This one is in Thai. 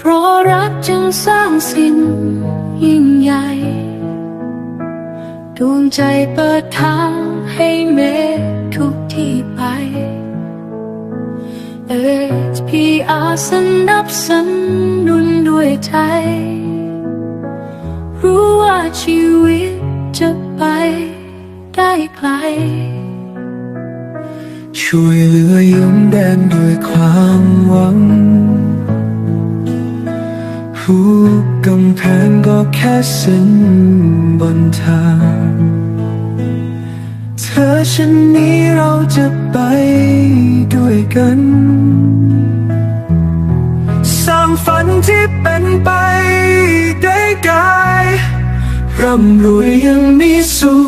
พราะรักจึงสิ้นยิ่งใหญ่ ดวงใจเปิดทางให้เมฆทุกที่ไป HPR สนับสนุนด้วยใจ รู้ว่าชีวิตจะไปได้ไกล ช่วยเหลือยิ้มแดงด้วยความหวัง ทุกกำแพงก็แค่เส้นบนทาง เธอฉันนี้เราจะไปด้วยกัน สร้างฝันที่เป็นไปได้กายร่ำรวยยังมีสุ